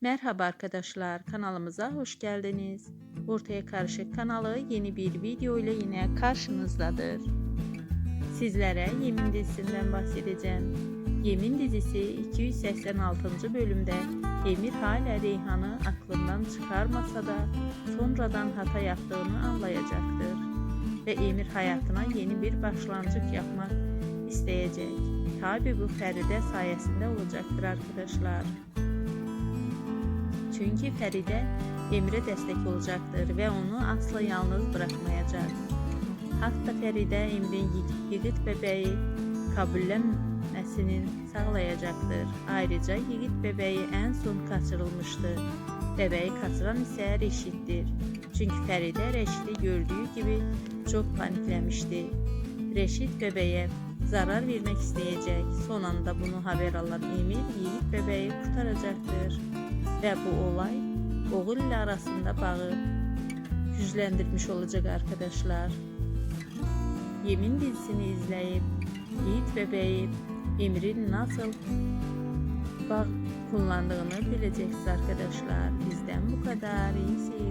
Merhaba arkadaşlar, kanalımıza hoş geldiniz. Ortaya Karışık kanalı yeni bir video ile yine karşınızdadır. Sizlere Yemin dizisinden bahsedeceğim. Yemin dizisi 286. bölümde Emir hala Reyhan'ı aklından çıkarmasa da sonradan hata yaptığını anlayacaktır. Ve Emir hayatına yeni bir başlangıç yapmak isteyecek. Tabi bu Feride sayesinde olacaktır arkadaşlar. Çünkü Feride Emir'e destek olacaktır ve onu asla yalnız bırakmayacak. Hatta Feride Emir'in Yiğit bebeği kabullenmesini sağlayacaktır. Ayrıca Yiğit bebeği en son kaçırılmıştı. Bebeği kaçıran ise Reşit'tir. Çünkü Feride Reşit'i gördüğü gibi çok paniklemişti. Reşit bebeğe zarar vermek isteyecek. Son anda bunu haber alan Emir Yiğit bebeği kurtaracaktır ve bu olay oğul ile arasında bağı güçlendirmiş olacak arkadaşlar. Yemin dizisini izleyip Yiğit bebeği Emir'in nasıl bağ kullandığını bileceksiniz arkadaşlar. Bizden bu kadar. iyi seyirler.